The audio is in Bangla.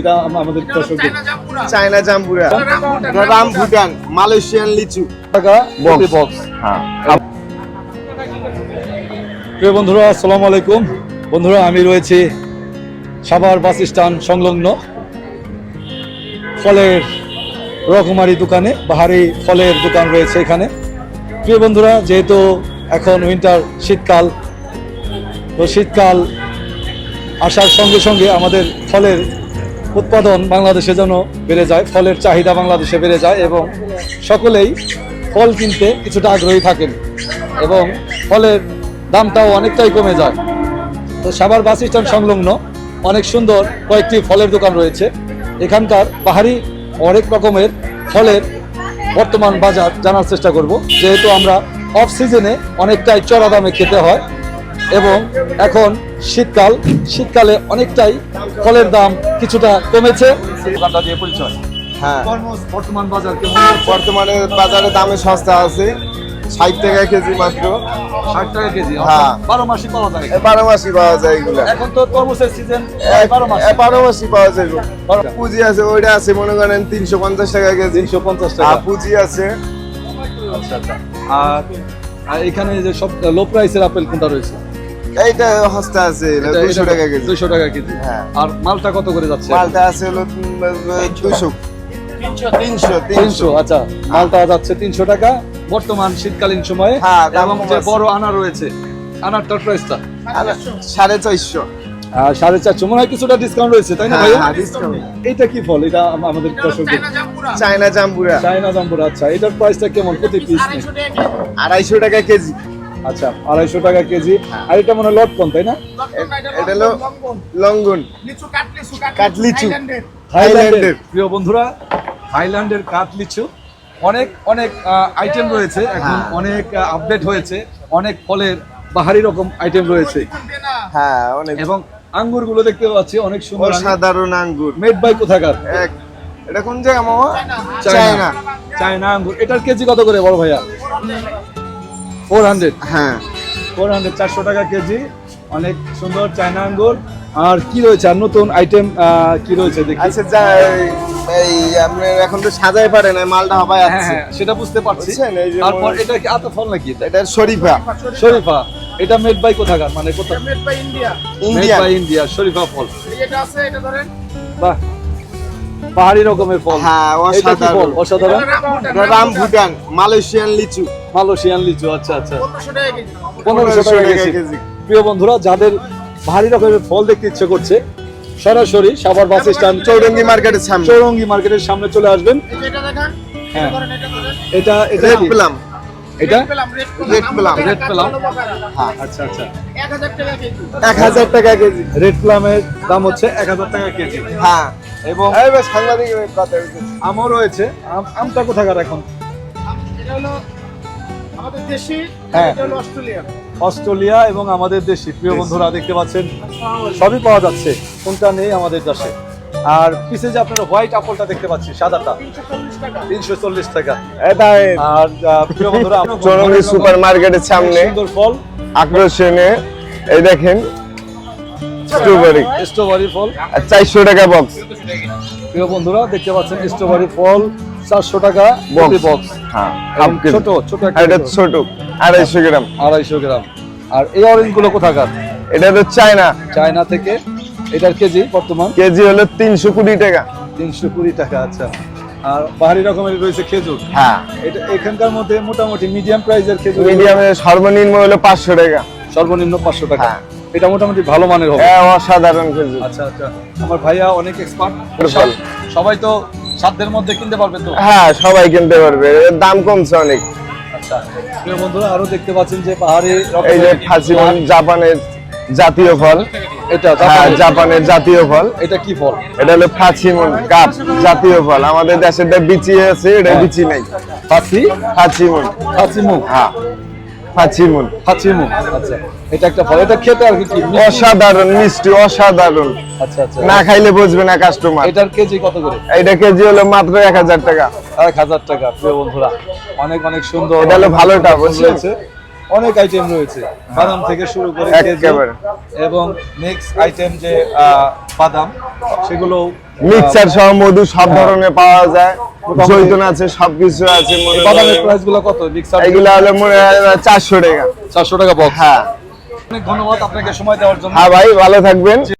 এটা আমাদের দর্শকদের চায়না জাম্বুরা। রাম ভুটান মালয়েশিয়ান লিচু। টাকা বক্স হ্যাঁ। প্রিয় বন্ধুরা আসসালামু আলাইকুম। বন্ধুরা আমি রয়েছি সাভার বাস স্ট্যান্ড সংলগ্ন ফলের রকমারি দোকানে বাহারি ফলের দোকান রয়েছে এখানে। প্রিয় বন্ধুরা যেহেতু এখন উইন্টার শীতকাল তো শীতকাল আসার সঙ্গে সঙ্গে আমাদের ফলের উৎপাদন বাংলাদেশে যেন বেড়ে যায়, ফলের চাহিদা বাংলাদেশে বেড়ে যায় এবং সকলেই ফল কিনতে কিছুটা আগ্রহী থাকেন এবং ফলের দামটাও অনেকটাই কমে যায়। তো সাভার বাস স্ট্যান্ড সংলগ্ন অনেক সুন্দর কয়েকটি ফলের দোকান রয়েছে। এখানকার পাহাড়ি অনেক রকমের ফলের বর্তমান বাজার জানার চেষ্টা করব। যেহেতু আমরা অফ সিজনে অনেকটাই চড়া দামে খেতে হয় এবং এখন শীতকাল শীতকালে অনেকটাই ফলের দাম কিছুটা কমেছে। দোকানটা দিয়ে পরিচয়? হ্যাঁ। বর্তমান বাজার কেমন? বর্তমানে বাজারে দামে সস্তা আছে ষাট টাকা কেজি মাত্র। ষাট টাকা কেজি হ্যাঁ। বারো মাসই পাওয়া যায় বারো মাসি পাওয়া যায় এগুলা। এখন তো তরমুজের সিজন বারো মাস। বারো মাসি পাওয়া যায়। পুঁজি আছে ওইটা আছে মনে করেন তিনশো পঞ্চাশ টাকা কেজি। তিনশো পঞ্চাশ টাকা। পুঁজি আছে। আচ্ছা আচ্ছা। আর আর এখানে যে সব লো প্রাইসের আপেল কোনটা রয়েছে? এইটা হস্তা আছে এটা- দুশো এটা টাকা কেজি। 200 টাকা কেজি। হ্যাঁ। আর মালটা কত করে যাচ্ছে? মালটা আছে হলো দুশো তিনশো। তিনশো তিনশো। আচ্ছা। মালটা যাচ্ছে তিনশো টাকা বর্তমান শীতকালীন সময়ে হ্যাঁ, এবং যে বড় আনা রয়েছে আনারটার প্রাইসটা। সাড়ে চারশো। সাড়ে চারশো মনে হয় কিছুটা ডিসকাউন্ট রয়েছে তাই না হ্যাঁ, ভাইয়া হ্যাঁ, এইটা কি ফল? এটা আমাদের দর্শকদের। চায়না জাম্বুরা। চায়না জাম্বুর। আচ্ছা। এটার প্রাইসটা কেমন? প্রতি পিস আড়াইশো টাকা কেজি। আচ্ছা আড়াইশো টাকা কেজি। আর এটা মনে হয় লটকন তাই না? এটা হলো লঙ্গন। কাটলিচু। থাইল্যান্ডের। প্রিয় বন্ধুরা থাইল্যান্ডের কাঠ লিচু অনেক অনেক আইটেম রয়েছে। এখন হ্যাঁ। অনেক আপডেট হয়েছে। অনেক ফলের বাহারি রকম আইটেম রয়েছে। হ্যাঁ অনেক। এবং আঙ্গুরগুলো দেখতে পাচ্ছি অনেক সুন্দর সাধারণ আঙ্গুর। মেড বাই কোথাকার? এক এটা কোন জায়গা মামা? চায়না। চায়না। চায়না আঙ্গুর। এটার কেজি কত করে বড় ভাইয়া? Four hundred. হ্যাঁ। ফোর হান্ড্রেড চারশো টাকা কেজি। অনেক সুন্দর চায়না আঙ্গুর। আর কি রয়েছে? আর নতুন আইটেম কি রয়েছে দেখি? আচ্ছা যা এই আপনি এখন তো সাজাই পারে না মালটা হবাই হ্যাঁ আছে। হ্যাঁ সেটা বুঝতে পারছি। তারপর এটা কি আতা ফল নাকি? এটা এটা শরীফা। শরীফা এটা মেড বাই কোথাকার? মানে কোথা ইন্ডিয়া মেড বাই ইন্ডিয়া শরীফা ফল। বাহ। পাহাড়ি রকমের ফল। হ্যাঁ, অসাধারণ। অসাধারণ? রাম ভুটান মালয়েশিয়ান লিচু। মালয়েশিয়ান লিচু আচ্ছা আচ্ছা। পনেরোশো টাকা কেজি। প্রিয় বন্ধুরা যাদের ভারী রকমের ফল দেখতে ইচ্ছে করছে সরাসরি সাভার বাস স্ট্যান্ড চৌরঙ্গি মার্কেটের সামনে। চৌরঙ্গি মার্কেটের সামনে চলে আসবেন। হ্যাঁ। এটা এটা? পেলাম। এটা? রেড পেলাম রেড পেলাম হ্যাঁ আচ্ছা আচ্ছা। এক হাজার টাকা কেজি। রেড প্লামের দাম হচ্ছে এক হাজার টাকা কেজি। হ্যাঁ। এবং সাংবাদিক আমও রয়েছে। আম আমটা কোথাকার এখন? হ্যাঁ। অস্ট্রেলিয়া। এবং আমাদের দেশি। প্রিয় বন্ধুরা দেখতে পাচ্ছেন সবই পাওয়া যাচ্ছে। কোনটা নেই আমাদের দেশে। আর পিছে যে আপনারা হোয়াইট আপলটা দেখতে পাচ্ছি সাদাটা। তিনশো চল্লিশ টাকা। আর প্রিয় বন্ধুরা সুপার মার্কেটের সামনে সুন্দর ফল। আকর্ষণে এই দেখেন স্ট্রবেরি স্ট্রবেরি ফল। চারশো টাকা বক্স প্রিয় বন্ধুরা দেখতে পাচ্ছেন স্ট্রবেরি ফল চারশো টাকা বক্স হ্যাঁ ছোট ছোট এটা ছোট। ছোট আড়াইশো গ্রাম। আড়াইশো গ্রাম। আর এই অরেঞ্জগুলো কোথাকার? এটা তো চায়না। চায়না থেকে এটার কেজি বর্তমান? কেজি হলো তিনশো কুড়ি টাকা। তিনশো কুড়ি টাকা আচ্ছা। আর বাহারি রকমের রয়েছে খেজুর? হ্যাঁ। এটা এখানকার মধ্যে মোটামুটি মিডিয়াম প্রাইসের খেজুর মিডিয়ামের সর্বনিম্ন হলো পাঁচশো টাকা। সর্বনিম্ন পাঁচশো টাকা। হ্যাঁ। এটা মোটামুটি ভালো মানের হবে। হ্যাঁ, অসাধারণ খেজুর। আচ্ছা আচ্ছা। আমার ভাইয়া অনেক এক্সপার্ট সবাই তো সাধ্যের মধ্যে কিনতে পারবে তো? হ্যাঁ সবাই কিনতে পারবে। এর দাম কমছে অনেক। আচ্ছা। প্রিয় বন্ধুরা আরও দেখতে পাচ্ছেন যে পাহাড়ি এই যে জাপানের জাতীয় ফল। এটা হ্যাঁ জাপানের- জাতীয় ফল। এটা কি ফল? এটা হলো ফাছিমন কাপ জাতীয় ফল। আমাদের দেশেরটা বিচি আছে এটা হ্যাঁ। বিচি নাই। ফাসি ফাছিমন ফাসিমু হ্যাঁ আচ্ছা। এটা একটা ফল এটা খেতে আর কি অসাধারণ মিষ্টি অসাধারণ। আচ্ছা আচ্ছা। না খাইলে বুঝবে না কাস্টমার এটার কেজি কত করে? এটা কেজি হলো মাত্র এক হাজার টাকা। এক হাজার টাকা প্রিয় বন্ধুরা। অনেক অনেক সুন্দর এটা হলো ভালোটা। অনেক আইটেম রয়েছে। বাদাম থেকে শুরু করে এবং নেক্সট আইটেম যে বাদাম সেগুলো মিক্সচার সহ মধু সব হ্যাঁ। ধরনের পাওয়া যায়। জৈতন আছে সবকিছু আছে মনে বাদামের প্রাইসগুলো কত? মিক্সার এগুলো হলো মনে হয় চারশো টাকা। চারশো টাকা বক্স হ্যাঁ। অনেক ধন্যবাদ আপনাকে সময় দেওয়ার জন্য। হ্যাঁ ভাই ভালো থাকবেন।